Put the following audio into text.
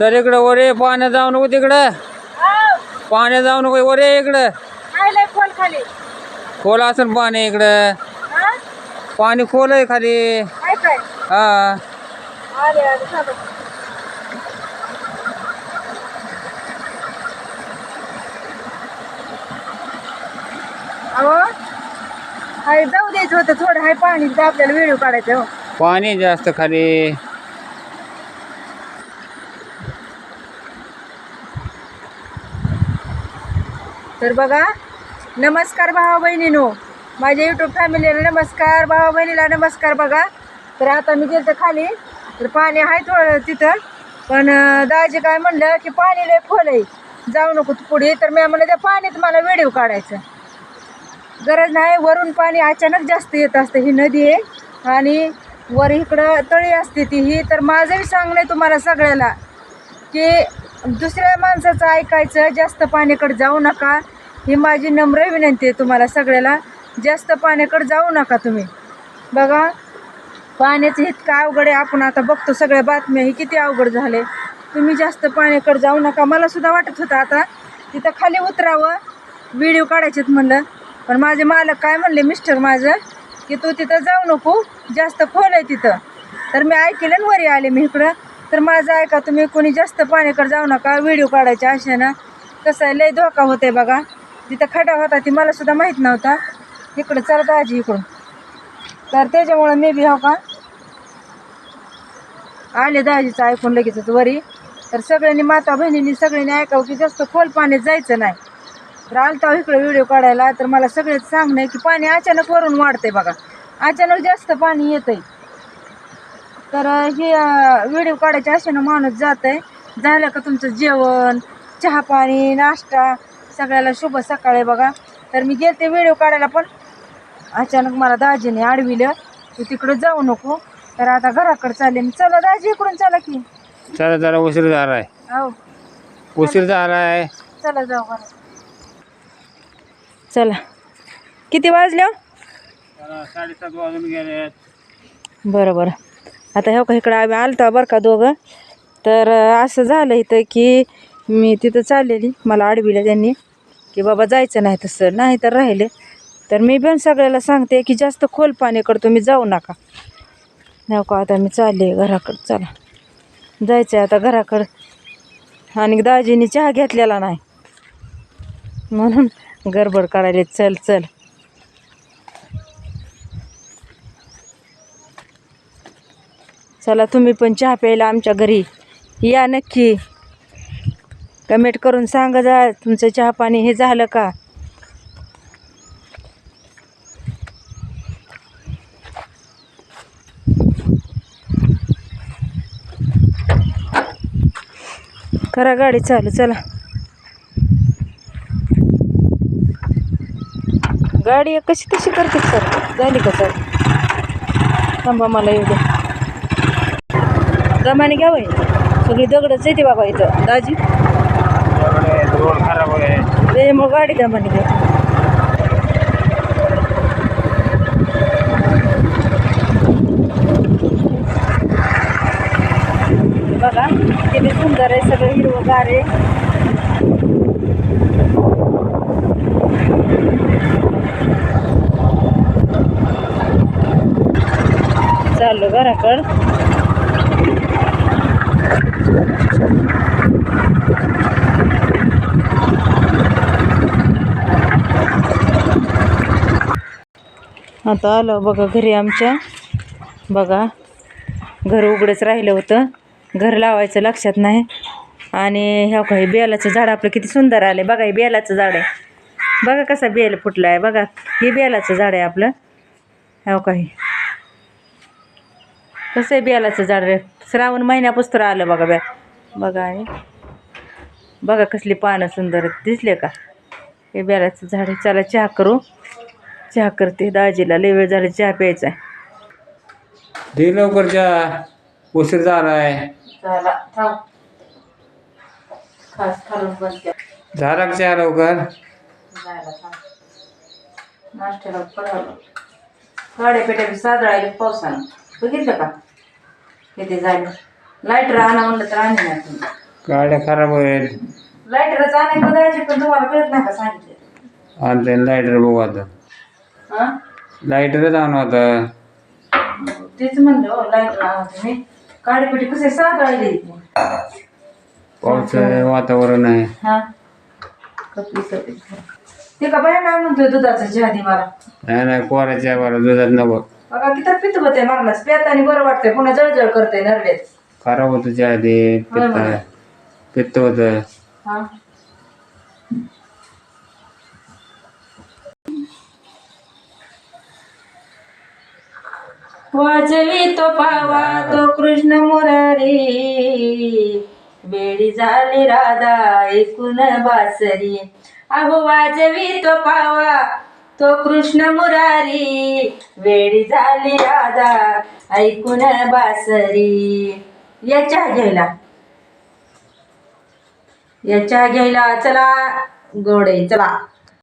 तर इकडं वरे पाण्यात जाऊ नको तिकडं. पाण्यात जाऊ नको वरे इकडं. खोल खाली? खोल असेल पाणी इकडं. पाणी खोल आहे खाली. हा. जाऊ द्यायचं होतं थोडं हाय पाणी आपल्याला व्हिडिओ काढायचं हो. पाणी जास्त खाली. तर बघा नमस्कार भावा बहिणीनो. माझ्या यूट्यूब फॅमिलीला नमस्कार भावा बहिणीला नमस्कार बघा. तर आता मी गेलं खाली तर पाणी आहे थोडं तिथं. पण दाजी काय म्हणलं की पाणी लय खोल आहे. जाऊ नको तू पुढे तर मी म्हणलं त्या पाण्यात मला व्हिडिओ काढायचा. गरज नाही वरून पाणी अचानक जास्त येत असतं ही नदी आहे. आणि वर इकडं तळी असते ती ही तर माझंही सांगणं आहे तुम्हाला सगळ्याला की दुसऱ्या माणसाचं ऐकायचं जास्त पाण्याकडे जाऊ नका. ही माझी नम्र विनंती आहे तुम्हाला सगळ्याला. जास्त पाण्याकडे जाऊ नका तुम्ही. बघा पाण्याचं इतकं अवघड आहे. आपण आता बघतो सगळ्या बातम्या ही किती अवघड झाले. तुम्ही जास्त पाण्याकडे जाऊ नका. मला सुद्धा वाटत होतं आता तिथं खाली उतरावं. व्हिडिओ काढायचेत म्हणलं. पण माझे मालक काय म्हणले मिस्टर माझं की तू तिथं जाऊ नको. जास्त खोल आहे तिथं. तर मी ऐकलं आणि वरी आले मी इकडं. तर माझं ऐका तुम्ही कोणी जास्त पाण्याकडे जाऊ नका व्हिडिओ काढायचे असे ना. कसं आहे लय धोका होते बघा. तिथं खडा होता ती मला सुद्धा माहीत नव्हता. इकडं चला आजी इकडून. तर त्याच्यामुळं मी बी हो का आले दाजीचं ऐकून लगेचच वरी. तर सगळ्यांनी माता बहिणींनी सगळ्यांनी ऐकावं की जास्त खोल पाण्यात जायचं नाही. तर आलता हो इकडे व्हिडिओ काढायला तर मला सगळेच सांगणं की पाणी अचानक वरून वाढतंय बघा. अचानक जास्त पाणी येतंय. तर हे व्हिडिओ काढायच्या आशेनं माणूस जात आहे झालं का तुमचं जेवण चहा पाणी नाश्ता सगळ्याला शुभ सकाळ आहे बघा. तर मी गेलते व्हिडिओ काढायला पण. अचानक मला दाजीने अडविलं तू तिकडं जाऊ नको. तर आता घराकडे चालले. मी चला दाजी इकडून चला की. चला जरा उशीर झाला आहे हो. उशीर झाला आहे चला जाऊ घरात. चला. किती वाजल्या साडेसात वाजून गेले बरं बरं. आता हो का इकडं आम्ही आलता बरं का दोघं. तर असं झालं इथं की मी तिथं चाललेली मला आडविलं त्यांनी की बाबा जायचं नाही तसं नाही तर राहिले. तर मी पण सगळ्याला सांगते की जास्त खोल पाण्याकडं तुम्ही जाऊ नका. नको का आता मी चालले घराकडं चला. जायचं आहे आता घराकडं. आणि दाजीने चहा घेतलेला नाही. म्हणून गडबड काढायला चल चल. चला तुम्ही पण चहा प्यायला आमच्या घरी. या नक्की. कमेंट करून सांगा जा तुमचं चहा पाणी हे झालं का? करा गाडी चालू चला. गाडी कशी तशी करते सर? झाली का सर? थांबा मला येऊ द्या. दमाने घ्या बाई. सगळी दगडच येते बाबा इथं. दाजी. रोड खराब आहे गाडी दमाने घ्या. बघा किती सुंदर आहे सगळं हिरवगार आहे. चाललो घराकड. आता आलो बघा घरी आमच्या. बघा घर उघडंच राहिलं होतं. घर लावायचं लक्षात नाही. आणि ह्या काही बेलाचं झाड आपलं किती सुंदर आलं बघा हे बेलाचं झाड आहे. बघा कसा बेल फुटला आहे बघा हे बेलाचं झाड आहे आपलं. ह्या काही. कसं आहे बेलाचं झाड रे? श्रावण महिन्यापासून आलं बघा बॅ. बघा आणि बघा कसली पानं सुंदर दिसले का? हे बेलाचं झाड आहे. चला चहा करू. चहा करते. दाजीला लय वेळ झाला चहा प्यायचा आहे दे लवकर चहा. उशीर झाला आहे झाला थांब. खास खालून बंद कर. झाला का चहा लवकर? जायला थांब. नाश्त्याला पडावं गाड्या पेट्या सादळायला पावसानं. बघितलं का? किती झालं. लाइट म्हणलं तर आणि नाही तुम्ही गाड्या खराब आहेत लाईटरच आणायला पण तुम्हाला कळत नाही का सांगितलं? आणि ते लायटर बघू आता. हा? लायटरच आणू आता. तेच म्हणलं हो लाईटर आणा तुम्ही काडीपिटी कसे सापडायले पावसाचं वातावरण आहे. हा. सगळी ते का बाया काय म्हणतोय दुधाचं जहादी मला? नाही नाही कोराच्या बरं दुधात नको. बघा किती पित्त होते मागलाच पेतानी बरं वाटतंय. पुन्हा जळजळ करतंय नरवेत. खराब होतं ते पित्त. पित्त होतं. हा. वाजवी तो पावा तो कृष्ण मुरारी. वेळी झाली राधा ऐकून बासरी. अहो वाजवी तो पावा तो कृष्ण मुरारी. वेळी झाली राधा ऐकून बासरी. याच्या घ्यायला. याच्या घ्यायला. चला गोडे चला.